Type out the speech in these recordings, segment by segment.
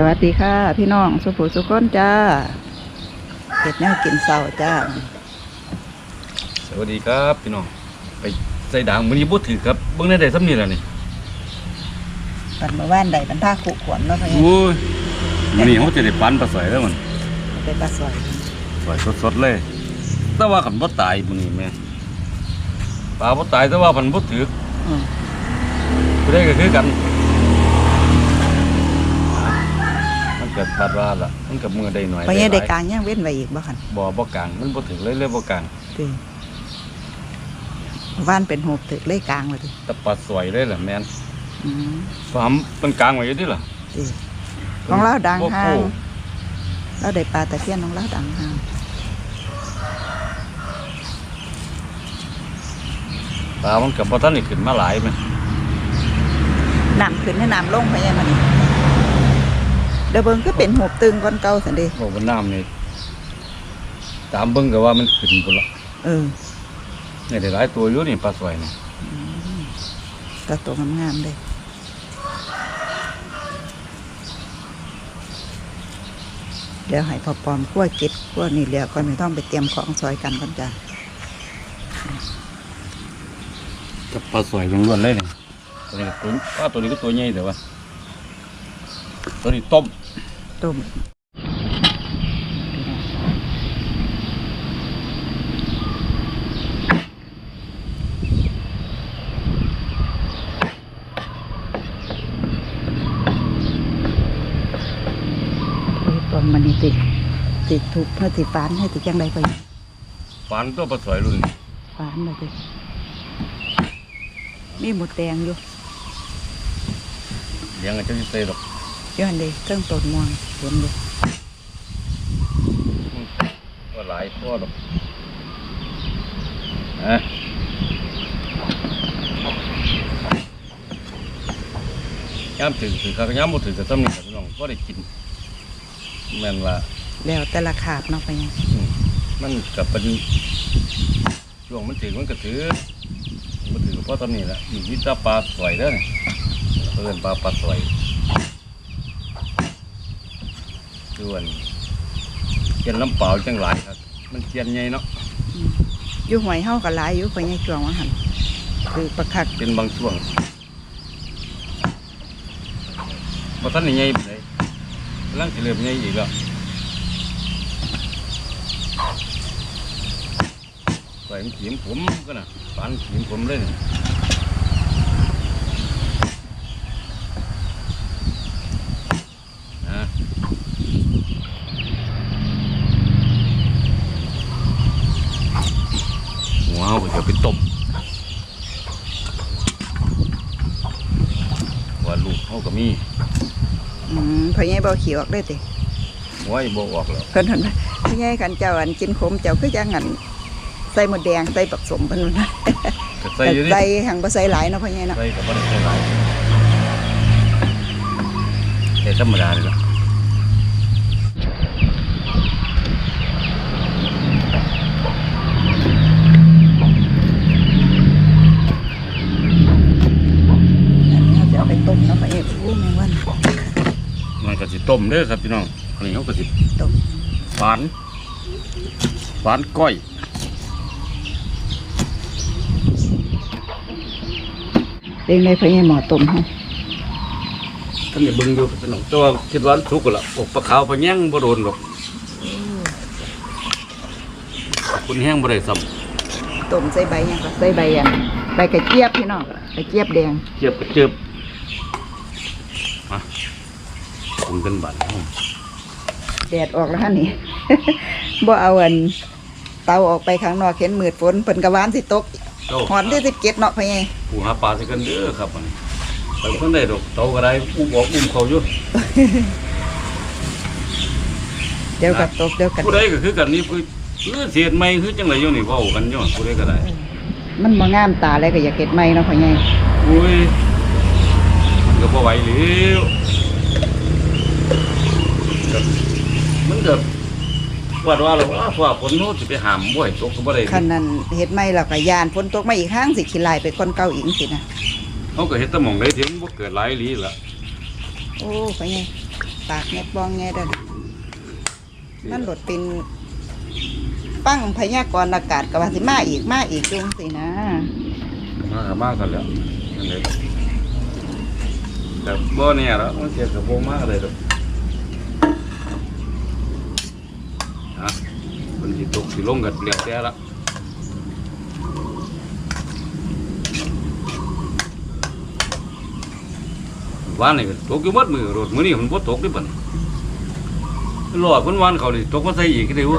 สวัสดีค่ะ พี่น้องสุภูสุขคนจ้าเห็ดแนวกินเสาจ้า สวัสดีครับพี่น้องไปใส่ด่างมื้อนี้บ่ถือครับเบิ่งได้ได้ซ้ำนี่ล่ะนี่ปันมาว่านใดปันท่าขู่ขวนเนาะพ่อใหญ่โอ้ยมื้อนี้เฮาจะได้ปันปลาสอยแล้วมันเป็นปลาสวยสอยสดๆเลยแต่ว่าคันบ่ตายมื้อนี้แม่ปลาบ่ตายแต่ว่ามันบ่ถืออืมผู้ใดก็คือกัน มัน ก็คาดว่าล่ะมันก็มือได้หน่อยพ่อใหญ่ได้หลยกลางยังเว้นไว้อีกบ่คันบ่บ่กลางมันบ่ถือเลยเลยบ่กลางตีว่านเป็นหูบถึกเลยกลางเลยทีแต่ปลาสอยเลยล่ะแม่นอืมฟาร์มมันกลางไว้อยู่ดิล่ะตีของเราดังบ่ห้าโก้งเราได้ปลาตะเพียนของเราดังห้างปลามันก็บ่ทันได้ขึ้นมาหลายแม่น้ำขึ้นให้น้ำลงพ่อใหญ่มานี่ เดี๋ยวเบิ่งก็เป็นหูบตึงก้อนเก่าสันเดีบอกว่าน้ำนี่ตามเบิ่งก็ว่ามันขึ้นพุ่นละเออนี่ได้หลายตัวอยู่นี่ปลาสวยนี่ตาตัวงามๆเลยเดี๋ยวให้พอปลอมขั้วจิตขั้วนี่เหลือก่อนไม่ต้องไปเตรียมของซอยกันก่อนจ้ะกับปลาสวยล้วนๆเลยนี่ตัวนี้ก็ตัวว่าตัวนี้ก็ตัวใหญ่แต่ว่าตัวนี้ต้ม ต้มปอมมันนี่ติติทุบเพื่อติฟานให้ติจังใดไปฟานตัวปลาสวยรุ่นนี้ฟานเลยติมีหมดแดงอยู่เลี้ยงกันจะเตะดอก ย้อนเลยเครื่องต้นม่วงเห็นเลยว่าหลายพ่อดอกนะย้ำถึงถึงครับย้ำบ่ถึงกับซ้ำนี่ครับพี่น้องก็ได้กินแม่นว่าแล้วแต่ละขาบเนาะไปยังอืมมันกับเป็นช่วงมันถึงมันก็ถือมันถือเพราะตอนนี้แหละมีวิตาปลาสวยเด้อนี่เพื่อนปลาปลาสวย ส่วนเจียนลำเปล่าจังหลายครับ มันเจียนใหญ่เนาะอยู่หวยเฮาก็หลายอยู่ไปยังช่วงว่าหันคือประคักเป็นบางช่วงพอท่านนี่ใหญ่ไปเลยกำลังจะเริ่มใหญ่อีกแล้วใส่มันขีมผมก็นะปานขีมผมเลยนี่ นะหัวเอาไปเดี๋ยวไปต้มว่าลูก เขาก็มีอืมพ่อใหญ่บ่ขี้ออกได้ติหัวไอ้บออกแล้วเพิ่นเพิ่นว่าพ่อใหญ่คันเจ้าอันกินขมเจ้าคือจังอันใส่หมดแดงใส่ปักสมเพิ่นว่านะก็ใส่อยู่ดิใส่หังบ่ใส่หลายเนาะพ่อใหญ่เนาะใส่กับมันใส่หลายแค่ธรรมดาเลยละอันนี้เราจะเอาไปต้มเนาะพ่อใหญ่อู้แมงวัน มันก็สิ ต้มเด้อครับพี่น้องอันนี้เขาก็สิต้ม ฝานฝานก้อยเป็นในพ่อใหญ่หมอต้มเฮาท่านอย่าเบิ่งดูพี่น้องแต่ว่าคิดว่าสุกแล้วอกปลาขาวปลาแย่งบ่โดนหรอกคุณแห้งบ่ได้ซ้ำต้มใส่ใบหยังก็ใส่ใบอันใบกระเจี๊ยบพี่น้องกระเจี๊ยบแดงเจ็บก็เจ็บมา คุกันบัดเนาะแดดออกแล้วฮะนี่ บ่เอาอันเตาออกไปข้างนอกเห็นมืดฝนเพิ่นกะวานสิตกเจ้าหอนที่17เนาะพ่อใหญ่ผู้หาปลาสิกันเด้อครับมันไปเพิ่นได้ดอกเตาก็ได้อุ้มออกอุ้มเขาอยู่เดี๋ยวก็ตกเดี๋ยวก็ผู้ใดก็คือกันนี่คือคือเสียดใหม่คือจังไดอยู่นี่เว้ากันอยู่ผู้ใดก็ได้ มันบ่งามตาแล้วก็อยากเฮ็ดใหม่เนาะพ่อใหญ่อุ้ยมันก็บ่ไหวแล้ว ก็มันก็ว่าว่าแล้วว่าว่าฝนโน้สิไปหามบ่ให้ตกก็บ่ได้คันนั้นเฮ็ดใหม่แล้วก็ยานฝนตกมาอีกครั้งสิขี้ลายไปคนเก่าอีกสินะเขาก็เฮ็ดแตะหม่องได้ที่มันบ่เกิดหลายอีหลีล่ะโอ้พ่อใหญ่ปากแงกบองแงเด้อมันหลดเป็นปั้งพยากรณ์อากาศกับว่าสิมาอีกมาอีกจุงสินะมากมากกันแล้วนั่นเลยแต่บ่เนี่ยแล้วมันเสียกับโบมากเลยดอกฮะ มันสิตกสิลงกันเรียบแต่ละว่านนี่ก็ตกอยู่หมัดมือรถมื้อนี้มันบ่ตกดิบัดนี้รอคนวานเขานี่ตกมาใส่อีกได้บ่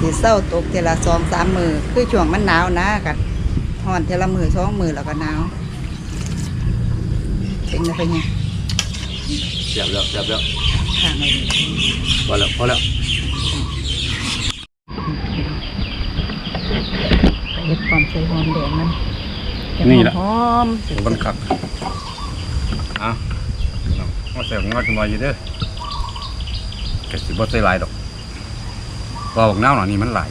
สิเศร้าตกเทละสองสามมือคือช่วงมันหนาวนะกันหอนเทละมือสองมือแล้วก็หนาวเป็นไงเป็นไงเสียบแล้วเสียบแล้ว ข้างเลยพอแล้วพอแล้วเห็ดความใส่หอมแดงมันนี่ละหอมมันคักอะมาใส่ของงาจังหน่อยู่เด้อก็สิบ่ใส่หลายดอกพราะว่าบักน้าหน่อยนี่มันหลาย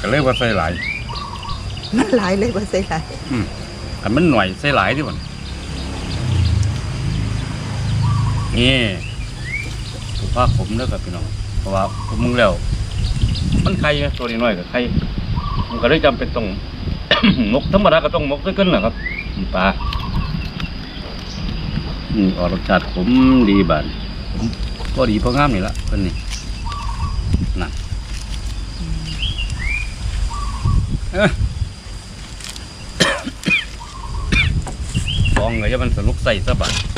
ก็เลยบ่ใส่หลายมันหลายเลยว่าใส่หลายอืมคันมันหน่อยใส่หลายดิบ่น นี่สุภาพผมเด้อครับพี่น้องเพราะว่าผมมึงแล้ว มันไข่ตัวนี้น้อยกับไข่มันก็เลยจำเป็นต้อง มกธรรมดาก็ต้องมกด้วยกันแหละครับปลาอืมออกรสชาติขมดีบานผมก็ดีพราะงามนี่ละเพิ่นนี่นั่นฟองเลยจะมันสนุกใส่สบากั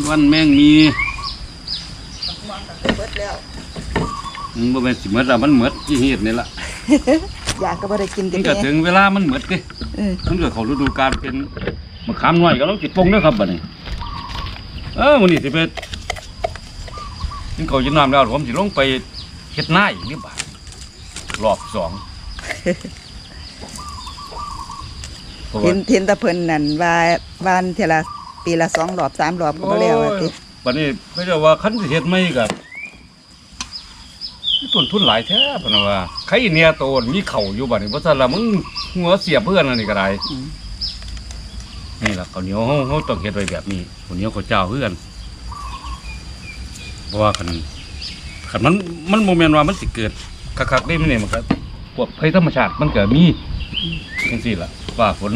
วโอ้วันกับพ่อแมงวันละวันแมงมีเบิดแล้วมันบ่แม่นสิหมดละมันหมดที่เฮ็ดนี่ล่ะอยากก็บ่ได้กินมักันนก็แน่ถึงเวลามันหมดเด้เออมันก็เข้าฤดูกาลเป็นมะขามน้อยก็ต้องจิตปงเด้อครับบัดนี้ เออมื้อนี้สิไปกินข้าวกินน้ำแล้วผมสิลงไปเฮ็ดนาอีกนี่บาดรอบสองเพราะเห็ว่านเห็นแตะเพิ่นนั่นว่าบ้านเทละ ปีละสองรอบสามรอบก็บ่แล้วว่าติบัดนี้เขาเรียกว่าคันสิเฮ็ดใหม่ก็ต้นทุนหลายแท้ปานว่าใครเนี่ยโตนมีเข่าอยู่บัดนี้บ่ซั่นละมึงหัวเสียเพื่อนอันนี้ก็ได้อืมนี่ล่ะข้าวเหนียวเฮาเฮาต้องเฮ็ดไว้แบบนี้ข้าวเหนียวข้าวเจ้าคือกันเพราะว่าคันคันมันมันโมเมนต์ว่ามันสิเกิดคักๆได้มันนี่มันก็พวกภัยธรรมชาติมันก็มีจังซี่ล่ะฟ้าฝน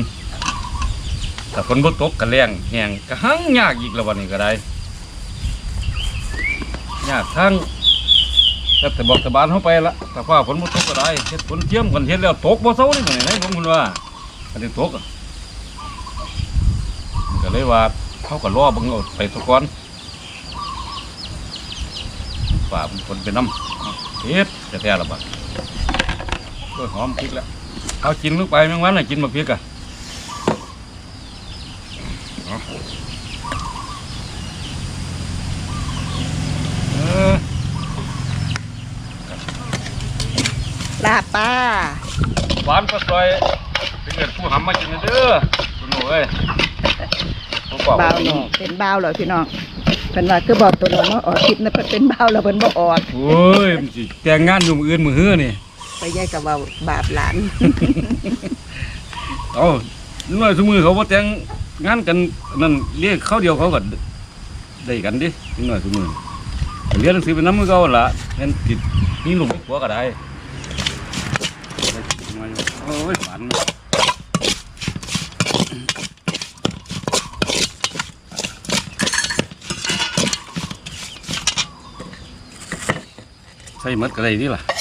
ถ้าฝนบ่ตกก็แรงแหงก็หังยากอีกแล้ววันนี้ก็ได้ยากทั้งแต่แต่บอกแต่บานเฮาไปละถ้าฟ้าฝนบ่ตกก็ได้เฮ็ดฝนเทียมกันเฮ็ดแล้วตกบ่เซานี่มื้อนี้นะผมคุณว่าอันนี้ตกก็เลยว่าเขาก็รอเบิ่งเอาไปสักก่อนฝ่ามันคนไปน้ำเฮ็ดจะแท้ละบัดก็หอมพริกแล้วเขากินลูกไปแมงวันน่ะกินมาพริกอะ เอาเออลาบปลาหวานปลาซอยเป็นเกิดผู้หำมากินนะเด้อคุณหนูเอ้ยผมบอกบ่าว่าวเนาะเป็นบ่าวเหรอพี่น้องเพิ่นว่าคือบอกตัวน้องว่าออกคลิปนะเพิ่นเป็นบ่าวแล้วเพิ่นบ่ออกโอ้ยมันสิแต่งงานอยู่มื้ออื่นมื้อฮื้อนี่ไปแยกกับว่าบาปหลานเอาหน่อยสมือเขาบ่แต่ง งานกันนั่นเรียกเขาเดียวเขาก็ได้กันดิหน่อยสมือเรียนหนังสือเป็นน้ำมือเขาหั่นละแม่นติดนี่หลุมหัวก็ได้โอ้ยฝันใส่หมดก็ได้นี่ล่ะ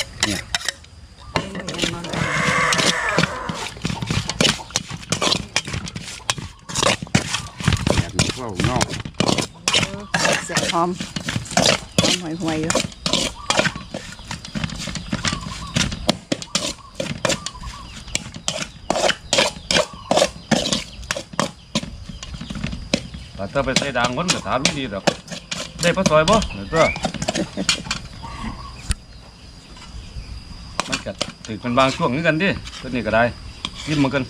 หอมหอมหอยหวยอยู่ถ้าไปใส่ด่างคนก็ถามไม่ดีหรอกได้ปลาซอยบ่หรือตัวมันกัดถือเป็นบางช่วงนี้กันดิตัวนี้ก็ได้ยิ้มมากัน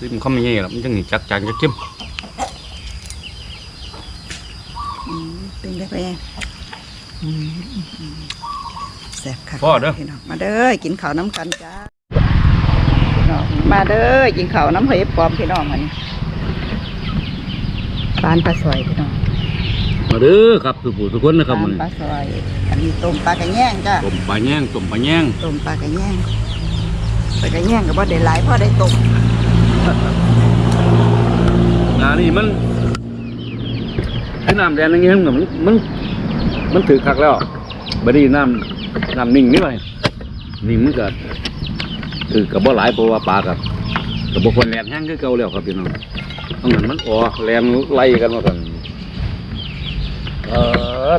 ยิ้มเขาไม่เงี้ยหรอกมันจะหนีจักจังจะจิ้ม ได้ไปยังอืมอืมแซ่บค่ะพ่อเด้อ พี่น้องมาเด้อกินข้าวน้ำกันจ้าพี่น้องมาเด้อกินข้าวน้ำเห็ดปลอมพี่น้องมันปานปลาสวยพี่น้องมาเด้อครับทุกผู้ทุกคนนะครับปามันนปลาสวยอันนี้ต้มปลากระแยงจ้าต้มปลาแย่งต้มปลาแย่งต้มปลากระแยงปลากระแยงก็บ่ได้หลายพอได้ต้มงานนี่มัน คือน้ำแดงอย่างเงี้ยมันมัน มันถือคักแล้วบัดนี้น้ำน้ำนิ่งนี่ไปนิ่งมันก็คือกับบ่หลายเพราะว่าปลากับกับบุคคลแลนแห้งคือเก่าแล้วครับพี่น้องตรงนั้นมันอ๋อแลนไล่กันมากันเออ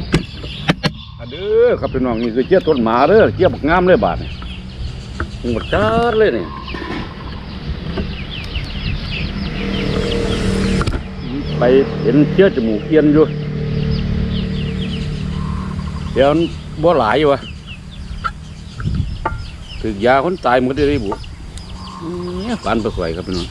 อะเด้อครับพี่น้องนี่คือเจี๊ยบต้นหมาเด้อเจี๊ยบบักงามเลยบาดนี่หมดจัดเลยนี่ ไปเห็นเชื้อจมูกเกียนอยู่เดี๋ยวบ่หลายวะถึกยาคนตายมันก็ได้บุเนี่ยปานประสวยครับพี่น้อง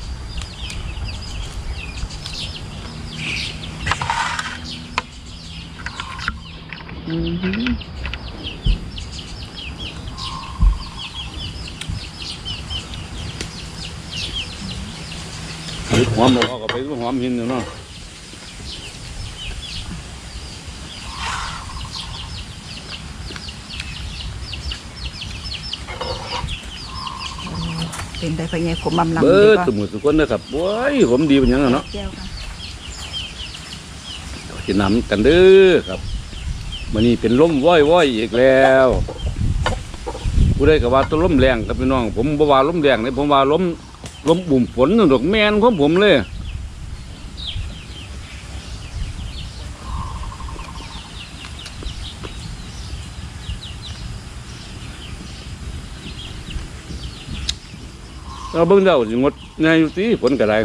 หอมเราก็ไปหอมหินอยู่เนาะ เป็นได้ไปไงผมมำลำเบิดีดกว่าสมุนสุกคนนะครับโอ้ยผมดีเป็นหยังอะเนาะแก้วค่ะกินน้ำกันเด้อครับมันนี้เป็นลมว้อยว้อยๆอีกแล้วผู้ใดก็ว่าต้นลมแรงครับพี่น้อง ผมบ่ว่าลมแรงเลยผมว่าลมลมบุ่มฝนนั่นดอกแมนของผมเลย เราเบิ่งเดาสิงดง่ายอยู่ติฝนก็ได้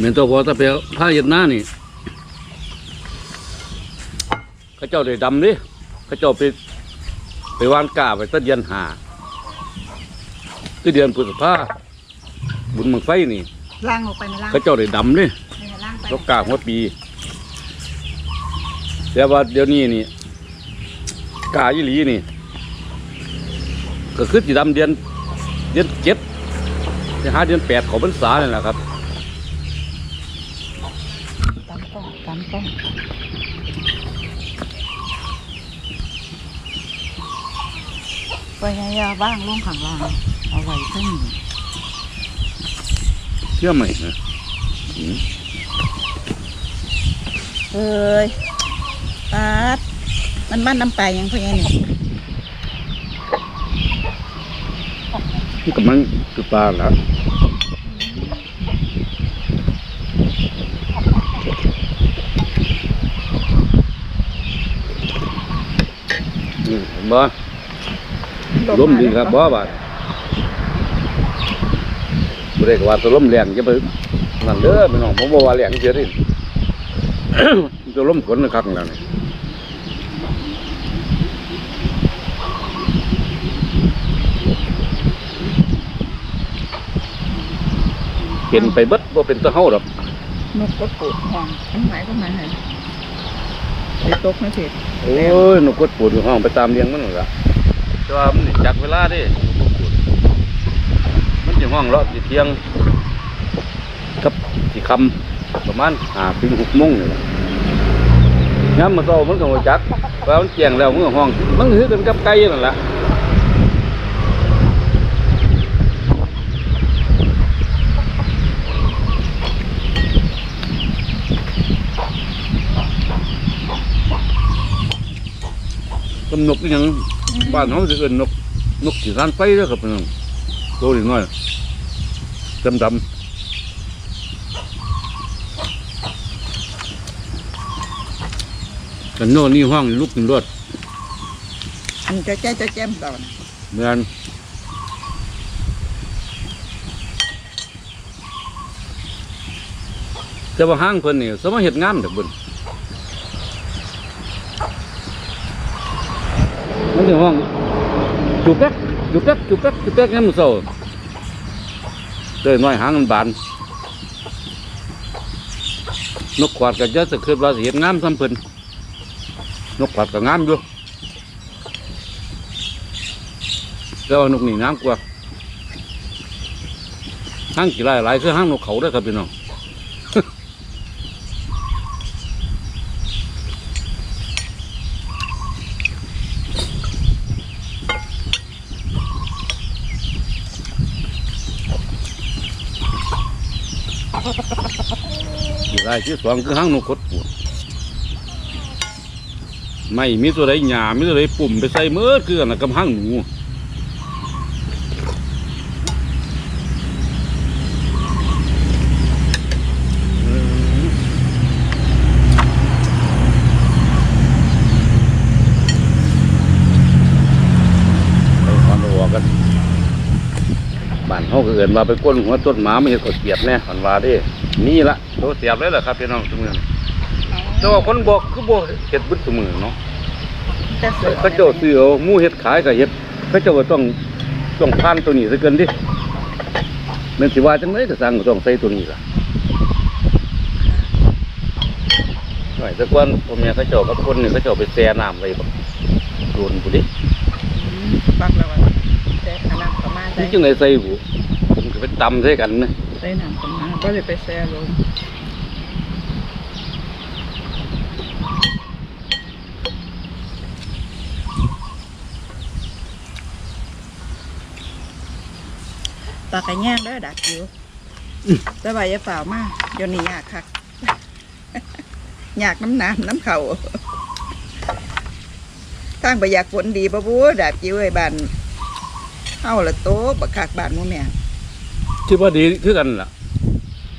แม่นตัวพอตะเปียวผ้าเย็ดหน้านี่เขาเจ้าได้ดำดิเขาเจ้าไปไปวานกาไปตั้งเดือนหาคือเดือนพฤษภาบุญมังไฟนี่ล่างออกไปไหมล่างเขาเจ้าได้ดำดิเนี่ยล่างไปลกกาหัวปี แต่ว่าเดี๋ยวนี้นี่กาอีหลีนี่ ก็คือสีดำเดือนเดือนเจ็ดจะหาเดือนแปดของพรรษาเนี่ยแหละครับตามต้องตามต้องไปไงอะบ้างล่งข้างล่างเอาไว้ขึ้นเชื่อไหมนะอืมเอ้ยปาดมันมันน้ำปลายังพะยังนี่นี่ก็มันคือปลาละอืมเห็นบ่ล้มดีครับบ่บาดบ่ได้ก็ว่าตัวล้มแรงจะไปนั่นเด้อพี่น้องผมบ่ว่าแรงเสียดิ ตัวล้มฝนนะครับแล้วนี่ เป็นไปเบิดบ่เป็นตะเฮาดอกนกก็ปวดห่วงทั้งหมายก็มาให้ไปตกไม่ผิดโอ้ยนกกดปวดอยู่ห้องไปตามเลี้ยงมันนั่นล่ะแต่ว่ามันนี่จักเวลาเดินกกดปวดมันอยู่ห้องเลาะสิเที่ยงกับสิคำประมาณ5ถึง6โมงนี่ล่ะยามมื้อเช้ามันก็บ่จักว่ามันแจ้งแล้วมันก็ห้อง มันคือกันกับไก่นั่นล่ะ กำนกอีหยังบ้านเฮาสิเอิ้นนกนกสิรานไฟเด้อครับพี่น้องโตนิดน้อยดำๆกันโน่นนี่ห้องลุกขึ้นรถอันเจ้าแจ้เจ้าแจ้มต่อนะเหมือนแต่ว่าห้างเพิ่นนี่สมมาเฮ็ดงานเด้อเบิ่นมัน ถึงห้องจุกแป๊กจุกแป๊กจุกแป๊กจุกแป๊กยามมื้อเช้าเด้อน้อยหางมันบานนกขวาดก็จะสะคิดว่าเฮ็ดงามซ้ำเพิ่นนกขวาดก็งามอยู่แต่ว่านกหนี่งามกว่าห้างกี่หลายหลายคือห้างนกเขาเด้ครับพี่น้อง กี่ไรที่สองคือห้างนกขดปูดไม่มีตัวใดหยามีตัวใดปุ่มไปใส่เมื่อคืออันนะกับห้างหนูไปความรัวกันบ้านเขาก็เอินว่าไปก้นหัวต้นหมาไม่เห็นกดเกียบแน่ฝันว่าดิ นี่ละตัวเสียบเลยเหรอครับพี่น้องทุกเมืองแต่ว่าคนบอกคือบอกเห็ดบึดทุกมือเนาะแต่สวยเขาเจ้าซื้อเอาหมูเห็ดขายกับเห็ดเขาเจ้าก็ต้องต้องพันตัวนี้ซะเกินดิแมันสิว่าจังเลยก็สั่งก็ต้องใส่ตัวนี้ล่ะหน่อยแต่ก่อนพ่อแม่เขาเจ้ากับคนนี่เขาเจ้าไปแช่น้ำไว้บักโดนผู้ดิฟังแล้วว่าแต่ขนาดประมาณนี่ใส่จังไดใส่หูผมก็ไปตำใส่กันนะใส่น้ำประมาณ ก็เลยไปแซ่ลงปลากระแยงเด้อดักอยู่แต่ว่าอย่าเปล่ามากเดี๋ยวนี้ยากคักยากน้ำน้ำน้ำเข่าทางไปอยากฝนดีปะบูดาบจิ้วไอ้บ้านเฮาละโตบักคักบ้านหมูแม่คิดว่าดีคือกันล่ะ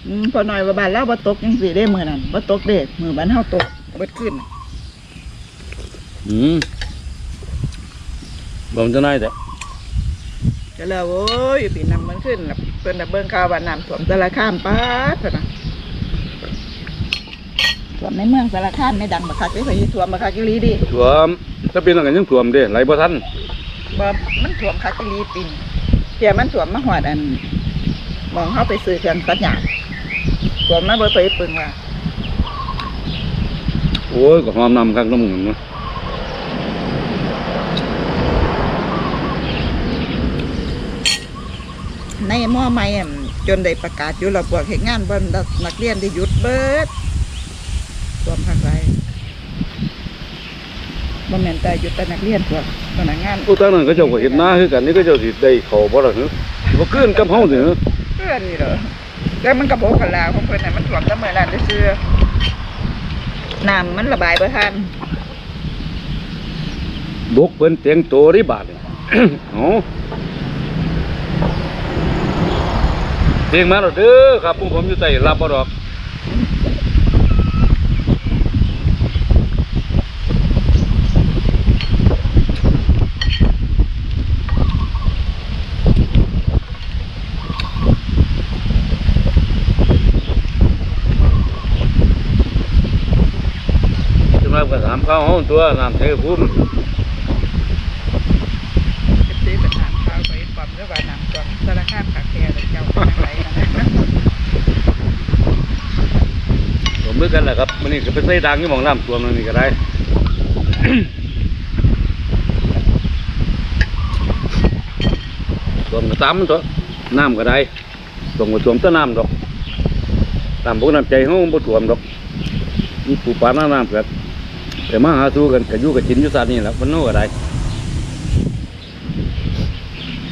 อืมพอหน่อยว่าบ้านเราบ่ตกจังซี่ได้มื้อนั้นบ่ตกเด้มื้อบ้านเฮาตกเบิดขึ้นอืมบ่มจะนายแต่ก็แล้วโอ้ยปีน้ำมันขึ้นน่ะเพิ่นน่ะเบิ่งข่าวว่าน้ำท่วมสารคามป๊าดเพิ่นน่ะท่วมในเมืองสารคามไม่ดังบักคักเด้เพิ่นสิท่วมบักคักอีหลีดิท่วมถ้าเป็นอะไรยังท่วมเด้ไหลบ่ทันบ่มันท่วมคักอีหลีปินเที่ยมันท่วมมาฮอดอันมองเฮาไปซื้อเครื่องตัดหญ้า ท่วมมาบ่ไปปึงว่าโอ้ยก็หอมนำข้างน้ำมึงเนาะในหม้อใหม่อะจนได้ประกาศอยู่ระบบเฮ็ดงานบ่นักเรียนได้หยุดเบิดท่วมคักหลายบ่แม่นแต่หยุดแต่นักเรียนพวกพนักงานผู้ทางนั้นก็เจ้าก็เห็นหน้าคือกันนี่ก็เจ้าสิได้เข้าบ่ล่ะเหรอบ่คืนกับเฮาสิเหรอเพื่อนนี่เหรอ แล้วมันกระโปงกันลาวของเพิ่นน่ะมันถ่วมตั้งเมื่อนั้นได้ซื่อน้ำมันระบายไปทันบุกเพิ่นเตียงโตริบาดนี่เอ้เตียงมาแล้วเด้อครับพวกผมอยู่ใต้รับบ่ดอก กระถามข้าวห้องตัวน้ำเทพุ่มเก็บซื้อไปถามข่าวไปปรับเรื่องว่าน้ำท่วมสารคามคักแท้เลยเจ้าไปทางไหนนะผมมือกันแหละครับมันนี่ก็เป็นไส้ดังที่หมองน้ำตัวมันนี่ก็ได้รวมกับตามมันตัวน้ำก็ได้รวมกับรวมแต้น้ำดอกตามพวกน้ำใจเขาบ่ถ่วมดอกมีปูปลาหน้าน้ำกัน แต่มาหาสู้กันกับยู่กับจินยุสานี่แหละมันโน่ก็ไร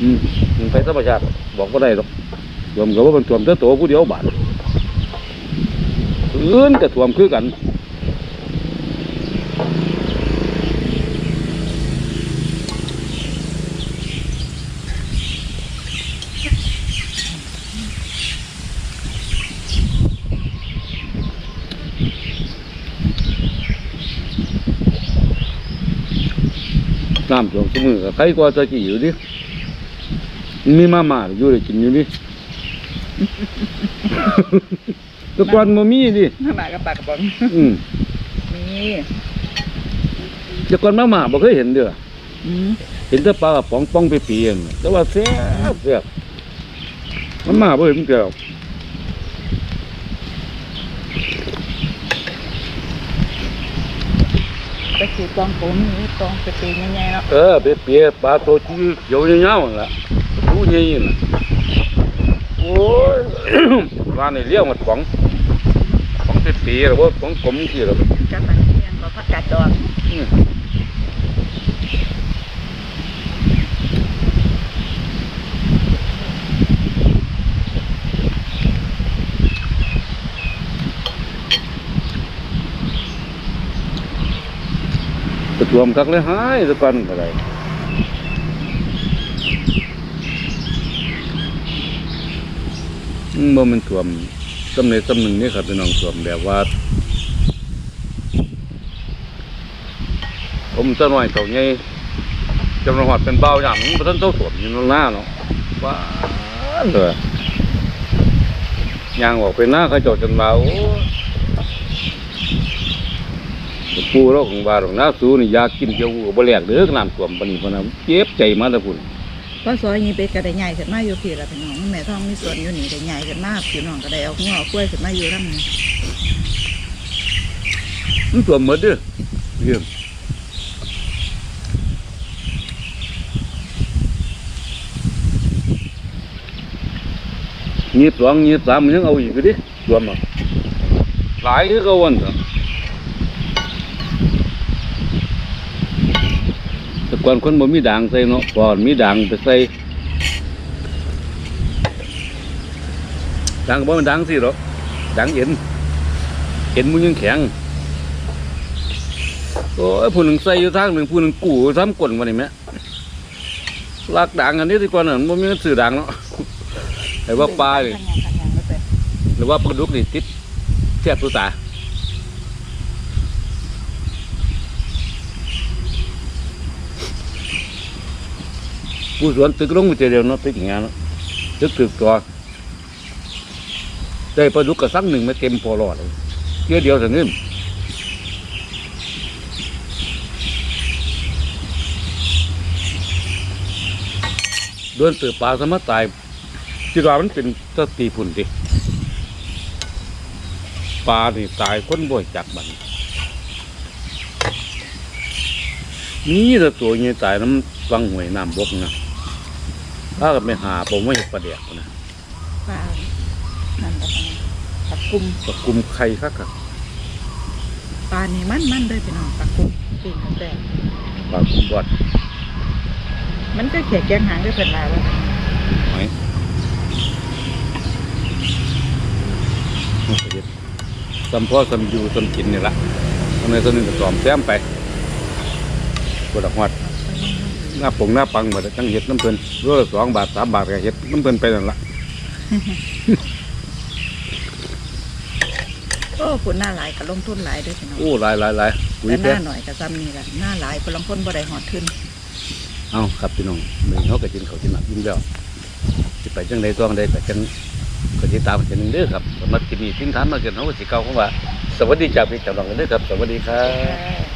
อืมมันไปธรรมชาติบอกก็ได้ดอกรวมกับว่ามันรวมแต่ตัวผู้เดียวบาทอื่นกับรวมคือกัน น้ำท่วมสมือก็ใครกว่าจะกี่อยู่ดิมีมาม่าอยู่ได้กินอยู่ดิต่ก่อนบ่มีดิมาหมากับปลากระป๋องอืมนี่แต่ก่อนมาม่าบ่เคยเห็นเด้ออืมเห็นแต่ปลากระป๋องป้องไปเปลี่ยนแต่ว่าแซ่บแซ่บมามาบ่เห็นเกี่ยว ไปสู่กองผมนี่กองไปตีใหญ่ๆเนาะเออไปเปียปลาตัวที่เขียวยาวๆนั่นล่ะผู้ใหญ่น่ะโอ้ยว่านี่เลี้ยวหมดของของไปปีหรือว่าของกลมสิล่ะกับมันเลี้ยงก็ผักกาดดอง อืมไปรวมกักเลยหายสะปันอะไรอืมบ่แมันถ่วมตำเนตำหนึ่งนี่ครับพี่น้องถ่วมแบบว่า ผมจะหน่อยเต่าใหญ่จำนวนหอดเป็นเบาอย่างนี้พระท่านเต้าถ่วมอยู่ตรงหน้าเนาะว้าเลยยางออกไปหน้าเขาเจาจนมาโอ้ ปูเราของบาของหน้าสูนี่อยากกินเจียวบ่แหลกเด้อน้ำท่วมปานนี้พะนะเจ็บใจมาแต่พุ่นพอซอยนี้เป็ดก็ได้ใหญ่ขึ้นมาอยู่พี่ละพี่น้องแม่ท้องมีส่วนอยู่นี่ได้ใหญ่ขึ้นมาพี่น้องก็ได้เอาหัวเอากล้วยขึ้นมาอยู่นำนี่มันท่วมหมดเด้อเยี่ยมยี่สองยี่สามมันยังเอาอีกอยู่ดิท่วมอะหลายคือเขาวันเถอะ แต่ ก่อนคนบ่มีด่างใส่เนาะก่อนมีด่างไปใส่ด่างก็บ่มันด่างสิหรอกด่างเอ็นเอ็นมันยังแข็งโอ้ยผู้หนึ่งใส่อยู่ทางหนึ่งผู้หนึ่งกู้ทำกลนมานี่แม่ลากด่างอันนี้ดีกว่าน่ะมันบ่มีเงินซื้อด่างเนาะไอ้ว่าปลานี่ขันยังขันยังไม่เป็นหรือว่าปลาดุกนี่ติดแซ่บตัวตา ผู้สวนตึกลงไปเดียวเนาะตึกอย่างเงี้ยเนาะตึกตึกตัวได้ปลาดุกกระสังหนึ่งไม่เต็มพอรอดเลยเดียวเดียวสังเงินโดนตือปลาสมัตตายที่ว่ามันเป็นตะตีพุ่นดิปลานี่ตายคนบ่อยจักบันนี่ต่ตัวนี้ตายน้ำฟังหวยน้ำบกนะ ถ้ากับไม่หาผมไม่เห็นปลาเดียกนะปลานั่นก็ต้องปลากุมปลากุมไข่คักอะปลานี่มันมันเลยพี่น้องปลากุมปิ้งกันแต่ปลากุมบอดมันก็เขียแกงหางได้เป็นลายแล้วหอยมันก็เฮ็ดซ้ำพ่อซ้ำอยู่ซ้ำกินนี่ละทำไมตัวนึงก็ตอมแซมไปกดอกหอด หน้าปงหน้าปังหมดจังเห็ดน้ำเพิ่นร้อยสองบาทสามบาทก็เห็ดน้ำเพิ่นไปนั่นละโอ้ผลหน้าหลายก็ลงทุนหลายด้วยพี่น้องโอ้หลายหลายหลายปุ๋ยแต่หแพ้น้าหน่อยก็ซ้ำนี่แหละหน้าหลายพลังคนบ่ได้หอดขึ้นเอาครับพี่น้องเมืองเขาก็กินเขาวกินหนักยิ่งแล้วสิไปจังใดตัวใดก็จังก็ติดตามกันเด้อครับสำหรับที่นี่ทิ้งท้ายมาเกินเขาก็สิเก่าของว่า สวัสดีจากพี่จากน้องกันเด้อครับ สวัสดีครับ เออ